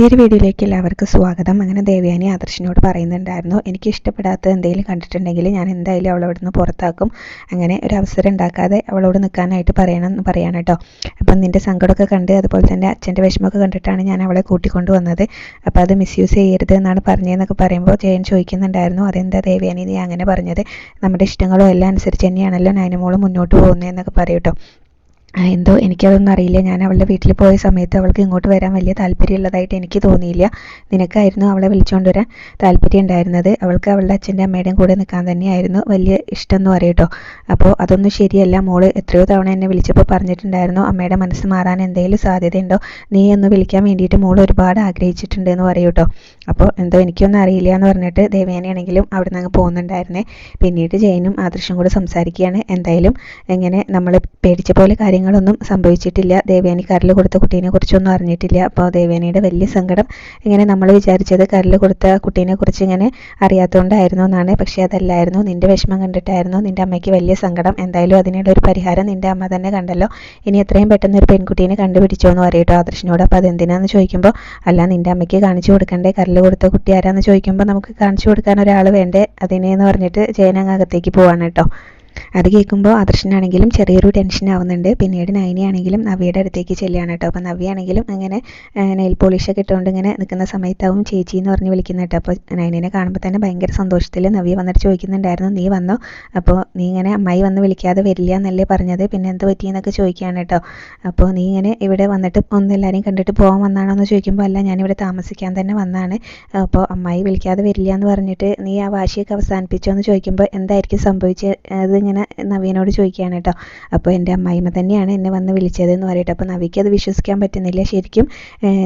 പുതിയൊരു വീഡിയോയിലേക്ക് എല്ലാവർക്കും സ്വാഗതം. അങ്ങനെ ദേവയാനി ആദർശിനോട് പറയുന്നുണ്ടായിരുന്നു എനിക്ക് ഇഷ്ടപ്പെടാത്ത എന്തെങ്കിലും കണ്ടിട്ടുണ്ടെങ്കിൽ ഞാൻ എന്തായാലും അവളെ നിന്ന് പുറത്താക്കും. അങ്ങനെ ഒരു അവസരം ഉണ്ടാക്കാതെ അവളോട് നിൽക്കാനായിട്ട് പറയണം എന്ന് പറയാണ് കേട്ടോ. അപ്പം നിന്റെ സങ്കടമൊക്കെ കണ്ട് അതുപോലെ തന്നെ അച്ഛന്റെ വിഷമമൊക്കെ കണ്ടിട്ടാണ് ഞാൻ അവളെ കൂട്ടിക്കൊണ്ട് വന്നത്. അപ്പോൾ അത് മിസ്യൂസ് ചെയ്യരുത് എന്നാണ് പറഞ്ഞതെന്നൊക്കെ പറയുമ്പോൾ ജയൻ ചോദിക്കുന്നുണ്ടായിരുന്നു അതെന്താ ദേവയാനി നീ അങ്ങനെ പറഞ്ഞത്? നമ്മുടെ ഇഷ്ടങ്ങളും എല്ലാം അനുസരിച്ച് തന്നെയാണല്ലോ നൈനമോൾ മുന്നോട്ട് പോകുന്നതെന്നൊക്കെ പറയും കേട്ടോ. എന്തോ എനിക്കതൊന്നും അറിയില്ല. ഞാൻ അവളുടെ വീട്ടിൽ പോയ സമയത്ത് അവൾക്ക് ഇങ്ങോട്ട് വരാൻ വലിയ താല്പര്യമുള്ളതായിട്ട് എനിക്ക് തോന്നിയില്ല. നിനക്കായിരുന്നു അവളെ വിളിച്ചുകൊണ്ട് വരാൻ താല്പര്യം ഉണ്ടായിരുന്നത്. അവൾക്ക് അവളുടെ അച്ഛന്റെ അമ്മയുടെയും കൂടെ നിൽക്കാൻ തന്നെയായിരുന്നു വലിയ ഇഷ്ടം എന്ന് പറയട്ടോ അപ്പോൾ അതൊന്നും ശരിയല്ല. മോൾ എത്രയോ തവണ എന്നെ വിളിച്ചപ്പോൾ പറഞ്ഞിട്ടുണ്ടായിരുന്നു അമ്മയുടെ മനസ്സ് മാറാൻ എന്തെങ്കിലും സാധ്യതയുണ്ടോ? നീ ഒന്ന് വിളിക്കാൻ വേണ്ടിയിട്ട് മോൾ ഒരുപാട് ആഗ്രഹിച്ചിട്ടുണ്ട് എന്ന് പറയൂട്ടോ അപ്പോൾ എന്തോ എനിക്കൊന്നും അറിയില്ല എന്ന് പറഞ്ഞിട്ട് ദേവേനയാണെങ്കിലും അവിടെ നിന്ന് പോകുന്നുണ്ടായിരുന്നേ. പിന്നീട് ജയനും ആദർശും കൂടെ സംസാരിക്കുകയാണ്. എന്തായാലും എങ്ങനെ നമ്മൾ പേടിച്ച പോലെ കാര്യങ്ങളൊന്നും സംഭവിച്ചിട്ടില്ല. ദേവയാനി കരൽ കൊടുത്ത കുട്ടീനെ കുറിച്ചൊന്നും അറിഞ്ഞിട്ടില്ല. അപ്പോൾ ദേവയാനിയുടെ വലിയ സങ്കടം ഇങ്ങനെ നമ്മൾ വിചാരിച്ചത് കരൽ കൊടുത്ത കുട്ടീനെ കുറിച്ച് ഇങ്ങനെ അറിയാത്തതുകൊണ്ടായിരുന്നു എന്നാണ്. പക്ഷേ അതല്ലായിരുന്നു. നിന്റെ വിഷമം കണ്ടിട്ടായിരുന്നു നിന്റെ അമ്മയ്ക്ക് വലിയ സങ്കടം. എന്തായാലും അതിനുള്ള ഒരു പരിഹാരം നിന്റെ അമ്മ തന്നെ കണ്ടല്ലോ. ഇനി എത്രയും പെട്ടെന്ന് ഒരു പെൺകുട്ടീനെ കണ്ടുപിടിച്ചോ എന്ന് പറയട്ടോ ആദർശിനോട്. അപ്പോൾ അതെന്തിനാന്ന് ചോദിക്കുമ്പോൾ അല്ല നിന്റെ അമ്മയ്ക്ക് കാണിച്ചു കൊടുക്കണ്ടേ? കരൽ കൊടുത്ത കുട്ടി ആരാന്ന് ചോദിക്കുമ്പോൾ നമുക്ക് കാണിച്ചു കൊടുക്കാൻ ഒരാൾ വേണ്ടേ? അതിനെന്ന് പറഞ്ഞിട്ട് ജയനങ്ങ് പോവാണ് കേട്ടോ. അത് കേൾക്കുമ്പോൾ ആദർശനാണെങ്കിലും ചെറിയൊരു ടെൻഷൻ ആവുന്നുണ്ട്. പിന്നീട് നൈനിയാണെങ്കിലും നവിയുടെ അടുത്തേക്ക് ചെല്ലുകയാണ് കേട്ടോ. അപ്പോൾ നവിയാണെങ്കിലും അങ്ങനെ നെയിൽ പോളിഷൊക്കെ ഇട്ടുകൊണ്ട് ഇങ്ങനെ നിൽക്കുന്ന സമയത്താവും ചേച്ചി എന്ന് പറഞ്ഞ് വിളിക്കുന്നത് കേട്ടോ. അപ്പോൾ നൈനിനെ കാണുമ്പോൾ തന്നെ ഭയങ്കര സന്തോഷത്തിൽ നവ്യ വന്നിട്ട് ചോദിക്കുന്നുണ്ടായിരുന്നു നീ വന്നോ? അപ്പോൾ നീ ഇങ്ങനെ അമ്മായി വന്ന് വിളിക്കാതെ വരില്ല എന്നല്ലേ പറഞ്ഞത്. പിന്നെ എന്ത് പറ്റിയെന്നൊക്കെ ചോദിക്കുകയാണ് കേട്ടോ. അപ്പോൾ നീ ഇങ്ങനെ ഇവിടെ വന്നിട്ട് ഒന്ന് എല്ലാവരെയും കണ്ടിട്ട് പോകാൻ വന്നാണോ എന്ന് ചോദിക്കുമ്പോൾ അല്ല ഞാനിവിടെ താമസിക്കാൻ തന്നെ വന്നാണ്. അപ്പോൾ അമ്മായി വിളിക്കാതെ വരില്ല എന്ന് പറഞ്ഞിട്ട് നീ ആ വാശിയൊക്കെ അവസാനിപ്പിച്ചോ? എന്ന് ചോദിക്കുമ്പോൾ എന്തായിരിക്കും സംഭവിച്ചത്? ഇങ്ങനെ നവീനോട് ചോദിക്കുകയാണ് കേട്ടോ. അപ്പോൾ എന്റെ അമ്മായിമ്മ തന്നെയാണ് എന്നെ വന്ന് വിളിച്ചത് എന്ന് പറയട്ടെ. അപ്പോൾ നവിക്ക് അത് വിശ്വസിക്കാൻ പറ്റുന്നില്ല. ശരിക്കും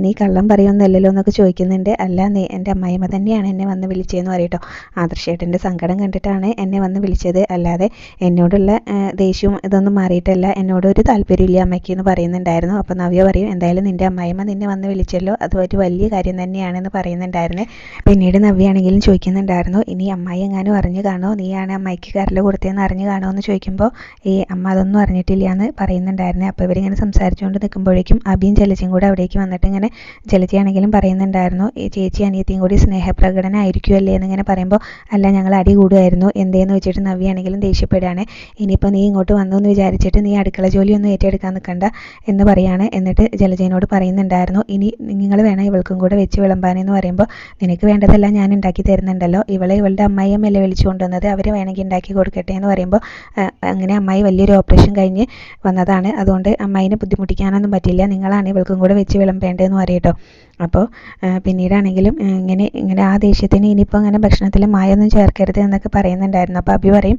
നീ കള്ളം പറയുമെന്നല്ലല്ലോ എന്നൊക്കെ ചോദിക്കുന്നുണ്ട്. അല്ല നീ എന്റെ അമ്മായിമ്മ തന്നെയാണ് എന്നെ വന്ന് വിളിച്ചതെന്ന് പറയട്ടോ. ആദർശേട്ടന്റെ സങ്കടം കണ്ടിട്ടാണ് എന്നെ വന്ന് വിളിച്ചത്. അല്ലാതെ എന്നോടുള്ള ദേഷ്യവും ഇതൊന്നും മാറിയിട്ടല്ല. എന്നോടൊരു താല്പര്യമില്ല അമ്മയ്ക്ക് എന്ന് പറയുന്നുണ്ടായിരുന്നു. അപ്പോൾ നവ്യ പറയും എന്തായാലും നിന്റെ അമ്മായിമ്മ നിന്നെ വന്ന് വിളിച്ചല്ലോ. അത് ഒരു വലിയ കാര്യം തന്നെയാണെന്ന് പറയുന്നുണ്ടായിരുന്നു. പിന്നീട് നവ്യാണെങ്കിലും ചോദിക്കുന്നുണ്ടായിരുന്നു ഇനി അമ്മായി എങ്ങാനും അറിഞ്ഞു കാണോ നീയാണ് അമ്മായിക്ക് കരൽ കൊടുത്തതെന്ന് അറിഞ്ഞു എന്ന് ചോദിക്കുമ്പോൾ ഈ അമ്മ അതൊന്നും അറിഞ്ഞിട്ടില്ല എന്ന് പറയുന്നുണ്ടായിരുന്നേ. അപ്പോൾ ഇവരിങ്ങനെ സംസാരിച്ചുകൊണ്ട് നിൽക്കുമ്പോഴേക്കും അബിയും ജലജയും കൂടെ അവിടേക്ക് വന്നിട്ട് ഇങ്ങനെ ജലജയാണെങ്കിലും പറയുന്നുണ്ടായിരുന്നു ഈ ചേച്ചി അനിയത്തിയും കൂടി സ്നേഹപ്രകടനം ആയിരിക്കുമല്ലേ എന്നിങ്ങനെ പറയുമ്പോൾ അല്ല ഞങ്ങൾ അടി കൂടുമായിരുന്നു എന്തേന്ന് വെച്ചിട്ട് നവ്യാണെങ്കിലും ദേഷ്യപ്പെടുകയാണ്. ഇനിയിപ്പോൾ നീ ഇങ്ങോട്ട് വന്നു എന്ന് വിചാരിച്ചിട്ട് നീ അടുക്കള ജോലിയൊന്നും ഏറ്റെടുക്കാൻ നിൽക്കണ്ട എന്ന് പറയാണ്. എന്നിട്ട് ജലജയനോട് പറയുന്നുണ്ടായിരുന്നു ഇനി നിങ്ങൾ വേണം ഇവൾക്കും കൂടെ വെച്ച് വിളമ്പാനെന്ന് പറയുമ്പോൾ നിനക്ക് വേണ്ടതെല്ലാം ഞാൻ ഉണ്ടാക്കി തരുന്നുണ്ടല്ലോ. ഇവളെ ഇവളുടെ അമ്മായിയമ്മയല്ലേ വിളിച്ചു കൊണ്ടുവന്നത് അവർ വേണമെങ്കിൽ ഉണ്ടാക്കി കൊടുക്കട്ടെ എന്ന് പറയുമ്പോൾ ആ, അങ്ങനെ അമ്മായി വലിയൊരു ഓപ്പറേഷൻ കഴിഞ്ഞ് വന്നതാണ്. അതുകൊണ്ട് അമ്മായിനെ ബുദ്ധിമുട്ടിക്കാനൊന്നും പറ്റില്ല. നിങ്ങളാണ് ഇവൾക്കും കൂടെ വെച്ച് വിളമ്പേണ്ടതെന്ന് പറയട്ടോ. അപ്പോൾ പിന്നീടാണെങ്കിലും ഇങ്ങനെ ഇങ്ങനെ ആ ദേഷ്യത്തിന് ഇനിയിപ്പോൾ അങ്ങനെ ഭക്ഷണത്തിൽ മായൊന്നും ചേർക്കരുത് എന്നൊക്കെ പറയുന്നുണ്ടായിരുന്നു. അപ്പോൾ അഭി പറയും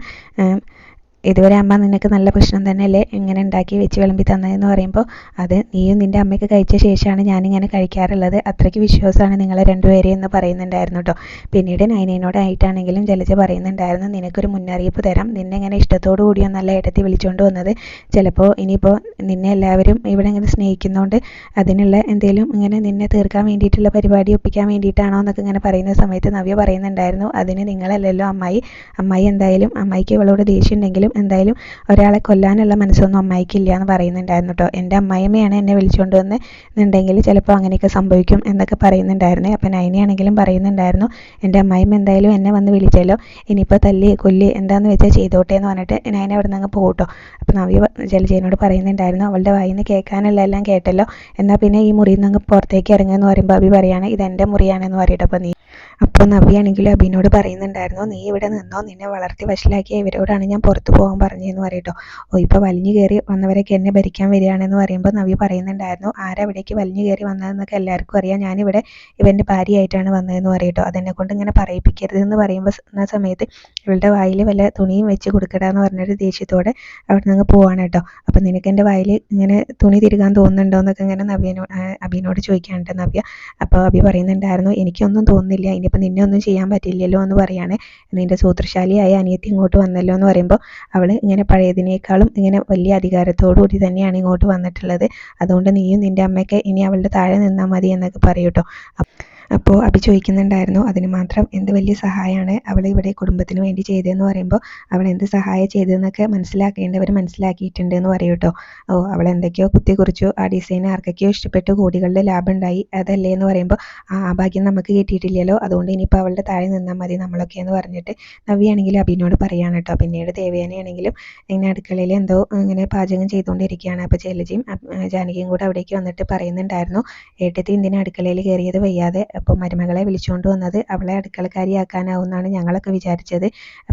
ഇതുവരെ അമ്മ നിനക്ക് നല്ല ഭക്ഷണം തന്നെയല്ലേ ഇങ്ങനെ ഉണ്ടാക്കി വെച്ച് വിളമ്പി തന്നതെന്ന് പറയുമ്പോൾ അത് നീയും നിന്റെ അമ്മയ്ക്ക് കഴിച്ച ശേഷമാണ് ഞാനിങ്ങനെ കഴിക്കാറുള്ളത്. അത്രയ്ക്ക് വിശ്വാസമാണ് നിങ്ങളെ രണ്ടുപേരെയും എന്ന് പറയുന്നുണ്ടായിരുന്നു കേട്ടോ പിന്നീട് നൈനയോടായിട്ടാണെങ്കിലും ജലജ പറയുന്നുണ്ടായിരുന്നു നിനക്കൊരു മുന്നറിയിപ്പ് തരാം. നിന്നെ ഇങ്ങനെ ഇഷ്ടത്തോടു കൂടിയോ നല്ല ഇടത്തി വിളിച്ചുകൊണ്ട് വന്നത്. ചിലപ്പോൾ ഇനിയിപ്പോൾ നിന്നെ എല്ലാവരും ഇവിടെ ഇങ്ങനെ സ്നേഹിക്കുന്നതുകൊണ്ട് അതിനുള്ള എന്തെങ്കിലും ഇങ്ങനെ നിന്നെ തീർക്കാൻ വേണ്ടിയിട്ടുള്ള പരിപാടി ഒപ്പിക്കാൻ വേണ്ടിയിട്ടാണോ എന്നൊക്കെ ഇങ്ങനെ പറയുന്ന സമയത്ത് നവ്യ പറയുന്നുണ്ടായിരുന്നു അതിന് നിങ്ങളല്ലല്ലോ അമ്മായി. അമ്മായി എന്തായാലും അമ്മായിക്ക് ഇവളോട് ദേഷ്യം ഉണ്ടെങ്കിലും എന്തായാലും ഒരാളെ കൊല്ലാനുള്ള മനസ്സൊന്നും അമ്മായിക്കില്ല എന്ന് പറയുന്നുണ്ടായിരുന്നു കേട്ടോ എന്റെ അമ്മായിമ്മയാണ് എന്നെ വിളിച്ചുകൊണ്ട് വന്ന് ചിലപ്പോൾ അങ്ങനെയൊക്കെ സംഭവിക്കും എന്നൊക്കെ പറയുന്നുണ്ടായിരുന്നേ. അപ്പം നൈനയാണെങ്കിലും പറയുന്നുണ്ടായിരുന്നു എന്റെ അമ്മായിമ്മ എന്തായാലും എന്നെ വന്ന് വിളിച്ചല്ലോ. ഇനിയിപ്പോൾ തല്ലി കൊല്ലി എന്താണെന്ന് വെച്ചാൽ ചെയ്തോട്ടെ എന്ന് പറഞ്ഞിട്ട് നൈന അവിടെ നിന്ന് അങ്ങ് പോകട്ടോ അപ്പം നവ്യ ജലജയനോട് പറയുന്നുണ്ടായിരുന്നു അവളുടെ വായിൽ നിന്ന് കേൾക്കാനുള്ള എല്ലാം കേട്ടല്ലോ. എന്നാൽ പിന്നെ ഈ മുറിയിൽ നിന്ന് അങ്ങ് പുറത്തേക്ക് ഇറങ്ങുക എന്ന് പറയുമ്പോൾ അഭി പറയാണ് എന്റെ മുറിയാണെന്ന് പറയട്ടെ. അപ്പോൾ നീ അപ്പോൾ നവ്യാണെങ്കിൽ അബിനോട് പറയുന്നുണ്ടായിരുന്നു നീ ഇവിടെ നിന്നോ? നിന്നെ വളർത്തി വഷളാക്കിയ ഇവരോടാണ് ഞാൻ പുറത്തു പോകാൻ പറഞ്ഞതെന്ന് പറയട്ടോ. ഓ ഇപ്പോൾ വലിഞ്ഞു കയറി വന്നവരൊക്കെ എന്നെ ഭരിക്കാൻ വരികയാണെന്ന് പറയുമ്പോൾ നവ്യ പറയുന്നുണ്ടായിരുന്നു ആരവിടേക്ക് വലിഞ്ഞു കയറി വന്നതെന്നൊക്കെ എല്ലാവർക്കും അറിയാം. ഞാനിവിടെ ഇവന്റെ ഭാര്യയായിട്ടാണ് വന്നതെന്ന് പറയട്ടോ. അതെന്നെ കൊണ്ട് ഇങ്ങനെ പറയിപ്പിക്കരുത് എന്ന് പറയുമ്പോൾ സമയത്ത് ഇവളുടെ വായിൽ വല്ല തുണിയും വെച്ച് കൊടുക്കടാന്ന് പറഞ്ഞൊരു ദേഷ്യത്തോടെ അവിടെ നിന്ന് പോവാണ് കേട്ടോ. അപ്പം നിനക്ക് എന്റെ വായിൽ ഇങ്ങനെ തുണി തിരുകാൻ തോന്നുന്നുണ്ടോ എന്നൊക്കെ ഇങ്ങനെ നവ്യനോട് അബിനോട് ചോദിക്കാനുണ്ട് നവ്യ. അപ്പോൾ അബി പറയുന്നുണ്ടായിരുന്നു എനിക്കൊന്നും തോന്നുന്നില്ല. ഇനിയിപ്പോൾ നിന്നെ ഒന്നും ചെയ്യാൻ പറ്റില്ലല്ലോ എന്ന് പറയാണ്. നിന്റെ സൂത്രശാലിയായ അനിയത്തി ഇങ്ങോട്ട് വന്നല്ലോ എന്ന് പറയുമ്പോൾ അവൾ ഇങ്ങനെ പഴയതിനേക്കാളും ഇങ്ങനെ വലിയ അധികാരത്തോടു കൂടി തന്നെയാണ് ഇങ്ങോട്ട് വന്നിട്ടുള്ളത്. അതുകൊണ്ട് നീയും നിന്റെ അമ്മയൊക്കെ ഇനി അവളുടെ താഴെ നിന്നാൽ മതി എന്നൊക്കെ പറയൂട്ടോ അപ്പോൾ അഭി ചോദിക്കുന്നുണ്ടായിരുന്നു അതിന് മാത്രം എന്ത് വലിയ സഹായമാണ് അവൾ ഇവിടെ കുടുംബത്തിന് വേണ്ടി ചെയ്തതെന്ന് പറയുമ്പോൾ അവൾ എന്ത് സഹായം ചെയ്തതെന്നൊക്കെ മനസ്സിലാക്കേണ്ടവർ മനസ്സിലാക്കിയിട്ടുണ്ട് എന്ന് പറയും കേട്ടോ ഓ അവൾ എന്തൊക്കെയോ കുത്തിക്കുറിച്ചു ആ ഡിസൈൻ ആർക്കൊക്കെയോ ഇഷ്ടപ്പെട്ടു കോടികളുടെ ലാഭം ഉണ്ടായി അതല്ലേ എന്ന് പറയുമ്പോൾ ആ ഭാഗ്യം നമുക്ക് കിട്ടിയിട്ടില്ലല്ലോ അതുകൊണ്ട് ഇനിയിപ്പോൾ അവളുടെ താഴെ നിന്നാൽ മതി നമ്മളൊക്കെ എന്ന് പറഞ്ഞിട്ട് നവ്യാണെങ്കിൽ അഭിനോട് പറയാണ് കേട്ടോ പിന്നീട് ദേവയാനയാണെങ്കിലും ഇങ്ങനെ അടുക്കളയിൽ എന്തോ ഇങ്ങനെ പാചകം ചെയ്തുകൊണ്ടിരിക്കുകയാണ്. അപ്പോൾ ചെല്ലജിയും ജാനകിയും കൂടെ അവിടേക്ക് വന്നിട്ട് പറയുന്നുണ്ടായിരുന്നു ഏട്ടത്തി എന്തിനാ അടുക്കളയിൽ കയറിയത് വയ്യാതെ? അപ്പോൾ മരുമകളെ വിളിച്ചുകൊണ്ട് വന്നത് അവളെ അടുക്കളക്കാരിയാക്കാനാവുമെന്നാണ് ഞങ്ങളൊക്കെ വിചാരിച്ചത്.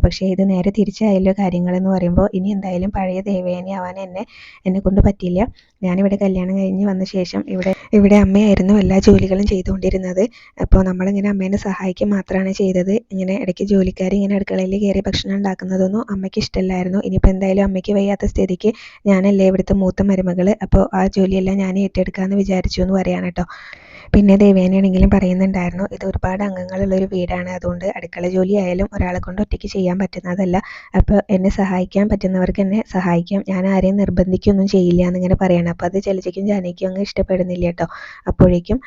പക്ഷേ ഇത് നേരെ തിരിച്ചായല്ലോ കാര്യങ്ങളെന്ന് പറയുമ്പോൾ ഇനി എന്തായാലും പഴയ ദേവയാനി ആവാൻ എന്നെ എന്നെ കൊണ്ട് പറ്റില്ല. ഞാനിവിടെ കല്യാണം കഴിഞ്ഞ് വന്ന ശേഷം ഇവിടെ ഇവിടെ അമ്മയായിരുന്നു എല്ലാ ജോലികളും ചെയ്തുകൊണ്ടിരുന്നത്. അപ്പോൾ നമ്മളിങ്ങനെ അമ്മേനെ സഹായിക്കുക മാത്രമാണ് ചെയ്തത്. ഇങ്ങനെ ഇടയ്ക്ക് ജോലിക്കാർ ഇങ്ങനെ അടുക്കളയിൽ കയറി ഭക്ഷണം ഉണ്ടാക്കുന്നതൊന്നും അമ്മയ്ക്ക് ഇഷ്ടമല്ലായിരുന്നു ഇനിയിപ്പോൾ എന്തായാലും അമ്മയ്ക്ക് വയ്യാത്ത സ്ഥിതിക്ക് ഞാനല്ലേ ഇവിടുത്തെ മൂത്ത മരുമകൾ അപ്പോൾ ആ ജോലിയെല്ലാം ഞാൻ ഏറ്റെടുക്കാമെന്ന് വിചാരിച്ചു എന്ന് പറയാനട്ടോ. പിന്നെ ദേവേനയാണെങ്കിലും പറയുന്നുണ്ടായിരുന്നു ഇത് ഒരുപാട് അംഗങ്ങളുള്ള ഒരു വീടാണ്. അതുകൊണ്ട് അടുക്കള ജോലി ആയാലും ഒരാളെ കൊണ്ട് ഒറ്റയ്ക്ക് ചെയ്യാൻ പറ്റുന്നതല്ല. അപ്പോൾ എന്നെ സഹായിക്കാൻ പറ്റുന്നവർക്ക് എന്നെ സഹായിക്കാം. ഞാൻ ആരെയും നിർബന്ധിക്കൊന്നും ചെയ്യില്ല എന്നിങ്ങനെ പറയണം. അപ്പോൾ അത് ചലിച്ചയ്ക്കും ജാനകിക്കും അങ്ങ് ഇഷ്ടപ്പെടുന്നില്ല കേട്ടോ. അപ്പോഴേക്കും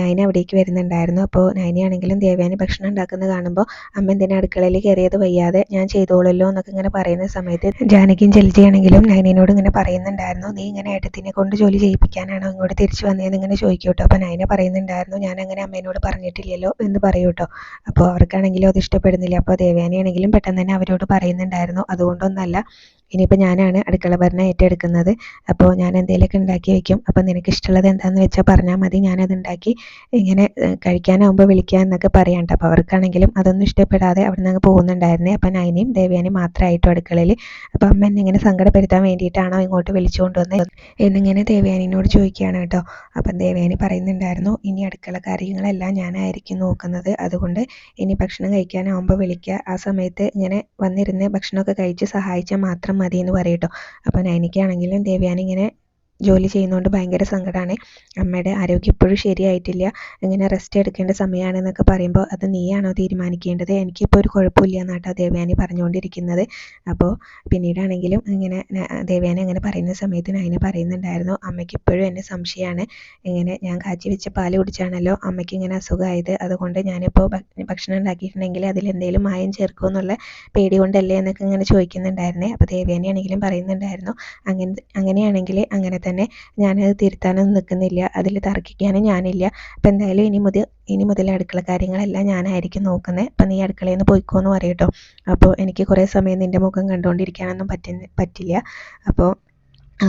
നയന അവിടേക്ക് വരുന്നുണ്ടായിരുന്നു. അപ്പോൾ നയനയാണെങ്കിലും ദേവയാനി ഭക്ഷണം ഉണ്ടാക്കുന്നത് കാണുമ്പോൾ അമ്മ എന്തിനാ അടുക്കളയിൽ കയറിയത് വയ്യാതെ ഞാൻ ചെയ്തോളല്ലോ എന്നൊക്കെ ഇങ്ങനെ പറയുന്ന സമയത്ത് ജാനകിയും ചലിച്ചയാണെങ്കിലും നയനയോട് ഇങ്ങനെ പറയുന്നുണ്ടായിരുന്നു. നീ ഇങ്ങനെ ഏട്ടത്തിനെ കൊണ്ട് ജോലി ചെയ്യിപ്പിക്കാനാണോ ഇങ്ങോട്ട് തിരിച്ചു വന്നതെന്ന് ഇങ്ങനെ ചോദിക്കും കേട്ടോ. അപ്പോൾ നയന പറയുന്നുണ്ടായിരുന്നു ഞാൻ അങ്ങനെ അമ്മേനോട് പറഞ്ഞിട്ടില്ലല്ലോ എന്ന് പറയൂ കേട്ടോ അപ്പോൾ അവർക്കാണെങ്കിലും അത് ഇഷ്ടപ്പെടുന്നില്ല. അപ്പോൾ ദേവയാനിയാണെങ്കിലും പെട്ടെന്ന് തന്നെ അവരോട് പറയുന്നുണ്ടായിരുന്നു. അതുകൊണ്ടൊന്നല്ല ഇനിയിപ്പോൾ ഞാനാണ് അടുക്കള ഭരണം ഏറ്റെടുക്കുന്നത്. അപ്പോൾ ഞാൻ എന്തെങ്കിലുമൊക്കെ ഉണ്ടാക്കി വയ്ക്കും അപ്പോൾ നിനക്ക് ഇഷ്ടമുള്ളത് എന്താണെന്ന് വെച്ചാൽ പറഞ്ഞാൽ മതി. ഞാനത് ഉണ്ടാക്കി ഇങ്ങനെ കഴിക്കാനാവുമ്പോൾ വിളിക്കുക എന്നൊക്കെ പറയാം കേട്ടോ അപ്പോൾ അവർക്കാണെങ്കിലും അതൊന്നും ഇഷ്ടപ്പെടാതെ അവിടെ നിന്ന് പോകുന്നുണ്ടായിരുന്നേ. അപ്പോൾ നൈനിയും ദേവ്യാനിയും മാത്രമായിട്ടും അടുക്കളയിൽ അപ്പോൾ അമ്മ എന്നെ ഇങ്ങനെ സങ്കടപ്പെടുത്താൻ വേണ്ടിയിട്ടാണോ ഇങ്ങോട്ട് വിളിച്ചുകൊണ്ട് വന്നത് എന്നിങ്ങനെ ദേവിയാനിനോട് ചോദിക്കുകയാണ് കേട്ടോ. അപ്പം ദേവ്യാനി പറയുന്നുണ്ടായിരുന്നു ഇനി അടുക്കള കാര്യങ്ങളെല്ലാം ഞാനായിരിക്കും നോക്കുന്നത്. അതുകൊണ്ട് ഇനി ഭക്ഷണം കഴിക്കാനാവുമ്പോൾ വിളിക്കുക ആ സമയത്ത് ഇങ്ങനെ വന്നിരുന്ന് ഭക്ഷണമൊക്കെ കഴിച്ച് സഹായിച്ചാൽ മാത്രം മതി എന്ന് പറയും കേട്ടോ അപ്പോൾ നൈനിക്കാണെങ്കിലും ദേവയാനി ഇങ്ങനെ ജോലി ചെയ്യുന്നതുകൊണ്ട് ഭയങ്കര സങ്കടമാണ് അമ്മയുടെ ആരോഗ്യം ഇപ്പോഴും ശരിയായിട്ടില്ല. ഇങ്ങനെ റെസ്റ്റ് എടുക്കേണ്ട സമയമാണെന്നൊക്കെ പറയുമ്പോൾ അത് നീയാണോ തീരുമാനിക്കേണ്ടത്? എനിക്കിപ്പോൾ ഒരു കുഴപ്പമില്ല എന്നാട്ടോ ദേവയാനി പറഞ്ഞുകൊണ്ടിരിക്കുന്നത് അപ്പോൾ പിന്നീടാണെങ്കിലും ഇങ്ങനെ ദേവയാനി അങ്ങനെ പറയുന്ന സമയത്ത് നയന പറയുന്നുണ്ടായിരുന്നു അമ്മയ്ക്ക് ഇപ്പോഴും എന്നെ സംശയമാണ്. ഇങ്ങനെ ഞാൻ കാച്ചി വെച്ച പാൽ കുടിച്ചാണല്ലോ അമ്മയ്ക്ക് ഇങ്ങനെ അസുഖമായത്. അതുകൊണ്ട് ഞാനിപ്പോൾ ഭക്ഷണം ഉണ്ടാക്കിയിട്ടുണ്ടെങ്കിൽ അതിലെന്തെങ്കിലും മായം ചേർക്കുമോ എന്നുള്ള പേടി കൊണ്ടല്ലേ എന്നൊക്കെ ഇങ്ങനെ ചോദിക്കുന്നുണ്ടായിരുന്നേ. അപ്പോൾ ദേവയാനി ആണെങ്കിലും പറയുന്നുണ്ടായിരുന്നു അങ്ങനെ അങ്ങനെയാണെങ്കിൽ അങ്ങനെ തന്നെ ഞാനത് തിരുത്താനൊന്നും നിൽക്കുന്നില്ല. അതിൽ തർക്കിക്കാനും ഞാനില്ല. അപ്പം എന്തായാലും ഇനി മുതൽ ഇനി മുതൽ അടുക്കള കാര്യങ്ങളെല്ലാം ഞാനായിരിക്കും നോക്കുന്നത് അപ്പം നീ അടുക്കളയിൽ നിന്ന് പോയിക്കോ എന്ന് പറയും കേട്ടോ അപ്പോൾ എനിക്ക് കുറേ സമയം നിന്റെ മുഖം കണ്ടുകൊണ്ടിരിക്കാനൊന്നും പറ്റുന്ന പറ്റില്ല. അപ്പോൾ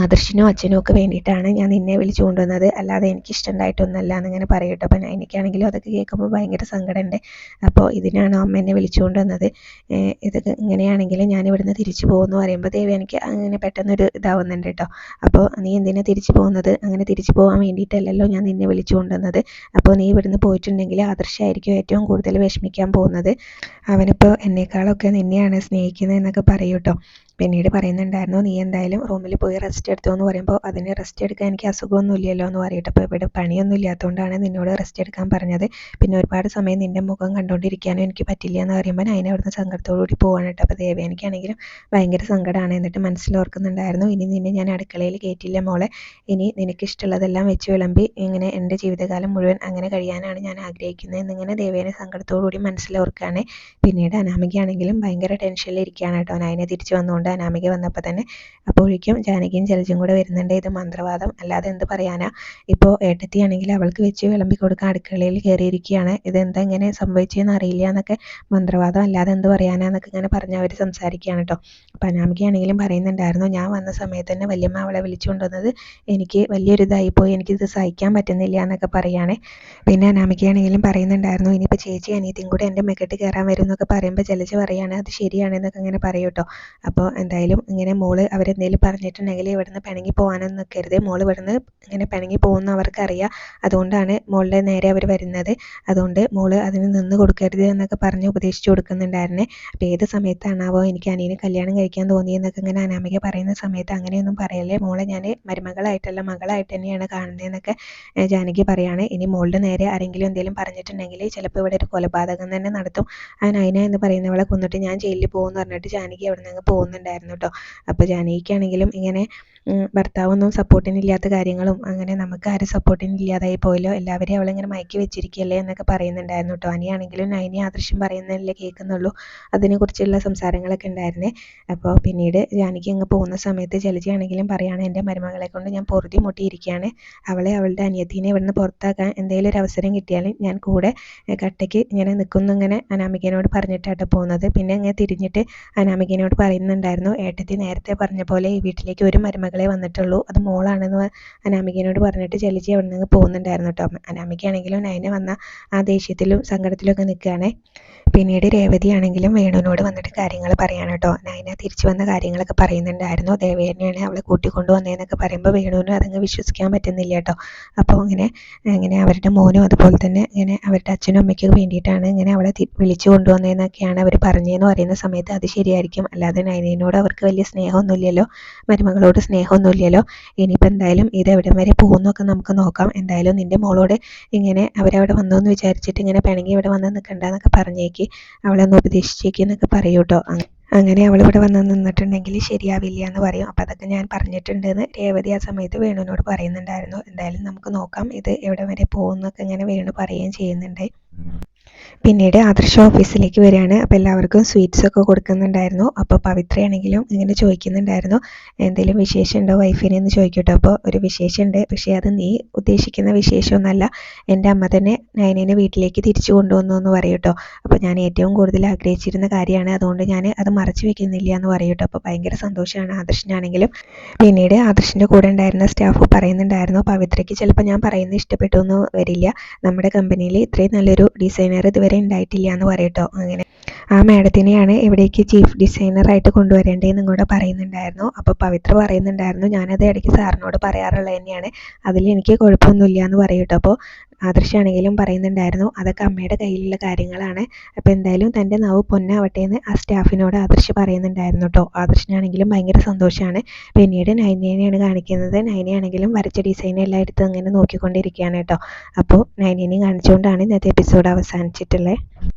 ആദർശിനും അച്ഛനും ഒക്കെ വേണ്ടിയിട്ടാണ് ഞാൻ നിന്നെ വിളിച്ചു കൊണ്ടുവന്നത്. അല്ലാതെ എനിക്ക് ഇഷ്ടമുണ്ടായിട്ടൊന്നല്ല എന്നിങ്ങനെ പറയും കേട്ടോ. അപ്പം എനിക്കാണെങ്കിലും അതൊക്കെ കേൾക്കുമ്പോൾ ഭയങ്കര സങ്കടമുണ്ട്. അപ്പോൾ ഇതിനാണ് അമ്മ എന്നെ വിളിച്ചു കൊണ്ടുവന്നത്. ഇതൊക്കെ ഇങ്ങനെയാണെങ്കിൽ ഞാൻ ഇവിടുന്ന് തിരിച്ചു പോകുമെന്ന് പറയുമ്പോൾ ദേവി എനിക്ക് അങ്ങനെ പെട്ടെന്നൊരു ഇതാവുന്നുണ്ട് കേട്ടോ. അപ്പോൾ നീ എന്തിനാണ് തിരിച്ചു പോകുന്നത്? അങ്ങനെ തിരിച്ചു പോകാൻ വേണ്ടിയിട്ടല്ലല്ലോ ഞാൻ നിന്നെ വിളിച്ചു കൊണ്ടുവന്നത്. അപ്പോൾ നീ ഇവിടുന്ന് പോയിട്ടുണ്ടെങ്കിൽ ആദർശമായിരിക്കും ഏറ്റവും കൂടുതൽ വിഷമിക്കാൻ പോകുന്നത്. അവനിപ്പോൾ എന്നെക്കാളൊക്കെ നിന്നെയാണ് സ്നേഹിക്കുന്നത് എന്നൊക്കെ പറയൂട്ടോ പിന്നീട് പറയുന്നുണ്ടായിരുന്നു നീ എന്തായാലും റൂമിൽ പോയി റെസ്റ്റ് എടുത്തോ എന്ന് പറയുമ്പോൾ അതിന് റെസ്റ്റ് എടുക്കാൻ എനിക്ക് അസുഖമൊന്നും ഇല്ലല്ലോ എന്ന് പറയട്ടെ അപ്പോൾ ഇവിടെ പണിയൊന്നും ഇല്ലാത്തതുകൊണ്ടാണ് നിന്നോട് റെസ്റ്റ് എടുക്കാൻ പറഞ്ഞത്. പിന്നെ ഒരുപാട് സമയം നിന്റെ മുഖം കണ്ടുകൊണ്ടിരിക്കാനും എനിക്ക് പറ്റില്ല എന്ന് പറയുമ്പോൾ അതിനെ അവിടുന്ന് സങ്കടത്തോടു കൂടി പോവാണ് കേട്ടോ. അപ്പോൾ ദേവയാനിക്കാണെങ്കിലും ഭയങ്കര സങ്കടമാണ് എന്നിട്ട് മനസ്സിലോർക്കുന്നുണ്ടായിരുന്നു ഇനി നിന്നെ ഞാൻ അടുക്കളയിൽ കയറ്റില്ല മോളെ. ഇനി നിനക്കിഷ്ടമുള്ളതെല്ലാം വെച്ച് വിളമ്പി ഇങ്ങനെ എന്റെ ജീവിതകാലം മുഴുവൻ അങ്ങനെ കഴിയാനാണ് ഞാൻ ആഗ്രഹിക്കുന്നത്. എന്നിങ്ങനെ ദേവേനെ സങ്കടത്തോടു കൂടി മനസ്സിലോർക്കുകയാണ് പിന്നീട് അനാമികയാണെങ്കിലും ഭയങ്കര ടെൻഷനിലിരിക്കുകയാണ് കേട്ടോ. നയനെ തിരിച്ചു വന്നുകൊണ്ട് അനാമിക വന്നപ്പോൾ തന്നെ അപ്പോഴേക്കും ജാനകിയും ജലജും കൂടെ വരുന്നുണ്ട്. ഇത് മന്ത്രവാദം. അല്ലാതെ എന്ത് പറയാനാ? ഇപ്പോൾ ഏട്ടത്തിയാണെങ്കിൽ അവൾക്ക് വെച്ച് വിളമ്പി കൊടുക്കാൻ അടുക്കളയിൽ കയറിയിരിക്കുകയാണ്. ഇതെന്താ ഇങ്ങനെ സംഭവിച്ചതെന്ന് അറിയില്ല എന്നൊക്കെ മന്ത്രവാദം അല്ലാതെ എന്ത് പറയാനാന്നൊക്കെ ഇങ്ങനെ പറഞ്ഞ് അവർ സംസാരിക്കുകയാണ് കേട്ടോ. അപ്പോൾ അനാമികയാണെങ്കിലും പറയുന്നുണ്ടായിരുന്നു ഞാൻ വന്ന സമയത്ത് തന്നെ വല്യമ്മ അവളെ വിളിച്ചുകൊണ്ടുവന്നത് എനിക്ക് വലിയൊരു ഇതായിപ്പോയി എനിക്കിത് സഹിക്കാൻ പറ്റുന്നില്ല എന്നൊക്കെ പറയുകയാണ് പിന്നെ അനാമികയാണെങ്കിലും പറയുന്നുണ്ടായിരുന്നു ഇനിയിപ്പോൾ ചേച്ചി അനിയത്തിയും കൂടെ എന്റെ മെക്കെട്ട് കയറാൻ വരും എന്നൊക്കെ പറയുമ്പോൾ ജലജ പറയാണ് അത് ശരിയാണെന്നൊക്കെ ഇങ്ങനെ പറയും കേട്ടോ. അപ്പോൾ എന്തായാലും ഇങ്ങനെ മോൾ അവരെന്തെങ്കിലും പറഞ്ഞിട്ടുണ്ടെങ്കിൽ ഇവിടുന്ന് പിണങ്ങി പോകാനൊന്നും നിൽക്കരുത് മോൾ ഇവിടുന്ന് ഇങ്ങനെ പിണങ്ങി പോകുന്ന അവർക്കറിയാം. അതുകൊണ്ടാണ് മോളുടെ നേരെ അവർ വരുന്നത്. അതുകൊണ്ട് മോൾ അതിന് നിന്ന് കൊടുക്കരുത് എന്നൊക്കെ പറഞ്ഞ് ഉപദേശിച്ചു കൊടുക്കുന്നുണ്ടായിരുന്നേ. അപ്പോൾ ഏത് സമയത്താണാവോ എനിക്ക് അനിയനെ കല്യാണം കഴിക്കാൻ തോന്നിയെന്നൊക്കെ ഇങ്ങനെ അനാമിക പറയുന്ന സമയത്ത് അങ്ങനെയൊന്നും പറയല്ലേ. മോളെ ഞാൻ മരുമകളായിട്ടല്ല മകളായിട്ട് തന്നെയാണ് കാണുന്നതെന്നൊക്കെ ജാനകി പറയാണ്. ഇനി മോളുടെ നേരെ ആരെങ്കിലും എന്തെങ്കിലും പറഞ്ഞിട്ടുണ്ടെങ്കിൽ ചിലപ്പോൾ ഇവിടെ ഒരു കൊലപാതകം തന്നെ നടത്തും. ആ നൈന എന്ന് പറയുന്നവളെ കൊന്നിട്ട് ഞാൻ ജയിലിൽ പോകുമെന്ന് പറഞ്ഞിട്ട് ജാനകി അവിടെ നിന്ന് പോകുന്നുണ്ട്. പറയുന്നുണ്ടായിരുന്നു കേട്ടോ അപ്പോൾ ജാനകിക്കാണെങ്കിലും ഇങ്ങനെ ഭർത്താവൊന്നും സപ്പോർട്ടിനില്ലാത്ത കാര്യങ്ങളും അങ്ങനെ നമുക്ക് ആരും സപ്പോർട്ടിന് ഇല്ലാതായി പോയല്ലോ. എല്ലാവരെയും അവളിങ്ങനെ മയക്കി വെച്ചിരിക്കുകയല്ലേ എന്നൊക്കെ പറയുന്നുണ്ടായിരുന്നു കേട്ടോ അനിയാണെങ്കിലും നൈനി ആദൃശ്യം പറയുന്നതല്ലേ കേൾക്കുന്നുള്ളൂ. അതിനെക്കുറിച്ചുള്ള സംസാരങ്ങളൊക്കെ ഉണ്ടായിരുന്നേ. അപ്പോൾ പിന്നീട് ജാനകി അങ്ങ് പോകുന്ന സമയത്ത് ചലജിയാണെങ്കിലും പറയുകയാണ് എന്റെ മരുമകളെ കൊണ്ട് ഞാൻ പൊറുതി മുട്ടിയിരിക്കുകയാണ്. അവളെ അവളുടെ അനിയത്തിനെ ഇവിടുന്ന് പുറത്താക്കാൻ എന്തെങ്കിലും ഒരു അവസരം കിട്ടിയാൽ ഞാൻ കൂടെ കട്ടയ്ക്ക് ഇങ്ങനെ നിൽക്കുന്നു ഇങ്ങനെ അനാമികനോട് പറഞ്ഞിട്ടാട്ടോ പോകുന്നത്. പിന്നെ ഇങ്ങനെ തിരിഞ്ഞിട്ട് അനാമികനോട് പറയുന്നുണ്ടായിരുന്നു ഏട്ടത്തി നേരത്തെ പറഞ്ഞ പോലെ ഈ വീട്ടിലേക്ക് ഒരു മരുമകളെ വന്നിട്ടുള്ളൂ. അത് മോളാണെന്ന് അനാമികനോട് പറഞ്ഞിട്ട് ജലജി അവിടെ നിന്ന് പോകുന്നുണ്ടായിരുന്നു കേട്ടോ. അനാമികയാണെങ്കിലും നയന വന്ന ആ ദേഷ്യത്തിലും സങ്കടത്തിലും ഒക്കെ നിൽക്കുകയാണേ. പിന്നീട് രേവതി ആണെങ്കിലും വേണുവിനോട് വന്നിട്ട് കാര്യങ്ങൾ പറയാണ് കേട്ടോ. നയന തിരിച്ചു വന്ന കാര്യങ്ങളൊക്കെ പറയുന്നുണ്ടായിരുന്നു. ദേവേനെയാണ് അവളെ കൂട്ടിക്കൊണ്ടു വന്നതെന്നൊക്കെ പറയുമ്പോൾ വേണുവിന് അതങ്ങ് വിശ്വസിക്കാൻ പറ്റുന്നില്ല കേട്ടോ. അപ്പോൾ ഇങ്ങനെ ഇങ്ങനെ അവരുടെ മോനും അതുപോലെ തന്നെ ഇങ്ങനെ അവരുടെ അച്ഛനും അമ്മയ്ക്കും വേണ്ടിയിട്ടാണ് ഇങ്ങനെ അവളെ വിളിച്ചു കൊണ്ടുവന്നതെന്നൊക്കെയാണ് അവർ പറഞ്ഞതെന്ന് പറയുന്ന സമയത്ത് അത് ശരിയായിരിക്കും. അല്ലാതെ നയനയോട് അവർക്ക് വലിയ സ്നേഹമൊന്നുമില്ലല്ലോ. മരുമകളോട് സ്നേഹമൊന്നുമില്ലല്ലോ. ഇനിയിപ്പോൾ എന്തായാലും ഇത് എവിടെ വരെ പോകുന്നൊക്കെ നമുക്ക് നോക്കാം. എന്തായാലും നിന്റെ മോളോട് ഇങ്ങനെ അവരവിടെ വന്നു എന്ന് വിചാരിച്ചിട്ട് ഇങ്ങനെ പിണങ്ങി ഇവിടെ വന്ന് നിൽക്കണ്ടെന്നൊക്കെ പറഞ്ഞേക്ക്. അവളെ ഒന്ന് ഉപദേശിച്ചേക്ക് എന്നൊക്കെ പറയൂ കേട്ടോ. അങ്ങനെ അവൾ ഇവിടെ വന്ന് നിന്നിട്ടുണ്ടെങ്കിൽ ശരിയാവില്ല എന്ന് പറയും. അപ്പം അതൊക്കെ ഞാൻ പറഞ്ഞിട്ടുണ്ട് എന്ന് രേവതി ആ സമയത്ത് വേണുവിനോട് പറയുന്നുണ്ടായിരുന്നു. എന്തായാലും നമുക്ക് നോക്കാം ഇത് എവിടെ വരെ പോകുന്നൊക്കെ ഇങ്ങനെ വേണു പറയുകയും ചെയ്യുന്നുണ്ട്. പിന്നീട് ആദർശ ഓഫീസിലേക്ക് വരികയാണ്. അപ്പോൾ എല്ലാവർക്കും സ്വീറ്റ്സ് ഒക്കെ കൊടുക്കുന്നുണ്ടായിരുന്നു. അപ്പോൾ പവിത്രയാണെങ്കിലും ഇങ്ങനെ ചോദിക്കുന്നുണ്ടായിരുന്നു. എന്തെങ്കിലും വിശേഷം ഉണ്ടോ വൈഫിനെ എന്ന് ചോദിക്കട്ടോ. അപ്പോൾ ഒരു വിശേഷമുണ്ട്. പക്ഷേ അത് നീ ഉദ്ദേശിക്കുന്ന വിശേഷമൊന്നുമല്ല. എന്റെ അമ്മ തന്നെ നയനേനെ വീട്ടിലേക്ക് തിരിച്ചു കൊണ്ടുവന്നു എന്ന് പറയൂട്ടോ അപ്പോൾ ഞാൻ ഏറ്റവും കൂടുതൽ ആഗ്രഹിച്ചിരുന്ന കാര്യമാണ്. അതുകൊണ്ട് ഞാൻ അത് മറച്ചു വെക്കുന്നില്ല എന്ന് പറയൂട്ടോ അപ്പോൾ ഭയങ്കര സന്തോഷമാണ് ആദർശനാണെങ്കിലും. പിന്നീട് ആദർശിന്റെ കൂടെ ഉണ്ടായിരുന്ന സ്റ്റാഫ് പറയുന്നുണ്ടായിരുന്നു പവിത്രയ്ക്ക് ചിലപ്പോൾ ഞാൻ പറയുന്നത് ഇഷ്ടപ്പെട്ടു എന്ന് വരില്ല. നമ്മുടെ കമ്പനിയിൽ ഇത്രയും നല്ലൊരു ഡിസൈനർ ഇതുവരെ ഉണ്ടായിട്ടില്ല എന്ന് പറയട്ടോ അങ്ങനെ ആ മാഡത്തിനെയാണ് ഇവിടേക്ക് ചീഫ് ഡിസൈനറായിട്ട് കൊണ്ടുവരേണ്ടതെന്നും കൂടെ പറയുന്നുണ്ടായിരുന്നു. അപ്പോൾ പവിത്ര പറയുന്നുണ്ടായിരുന്നു ഞാനത് ഇടയ്ക്ക് സാറിനോട് പറയാറുള്ളത് തന്നെയാണ്. അതിൽ എനിക്ക് കുഴപ്പമൊന്നുമില്ല എന്ന് പറയൂട്ടോ അപ്പോൾ ആദർശാണെങ്കിലും പറയുന്നുണ്ടായിരുന്നു അതൊക്കെ അമ്മയുടെ കയ്യിലുള്ള കാര്യങ്ങളാണ്. അപ്പോൾ എന്തായാലും തന്റെ നാവ് പൊന്നാവട്ടെ എന്ന് ആ സ്റ്റാഫിനോട് ആദർശ് പറയുന്നുണ്ടായിരുന്നു കേട്ടോ. ആദർശനാണെങ്കിലും ഭയങ്കര സന്തോഷമാണ്. പിന്നീട് നൈനേനെയാണ് കാണിക്കുന്നത്. നൈനയാണെങ്കിലും വരച്ച ഡിസൈൻ എല്ലാം എടുത്ത് അങ്ങനെ നോക്കിക്കൊണ്ടിരിക്കുകയാണ് കേട്ടോ. അപ്പോൾ നൈനേനെയും കാണിച്ചുകൊണ്ടാണ് ഇന്നത്തെ എപ്പിസോഡ് അവസാനിച്ചിട്ടുള്ളത്.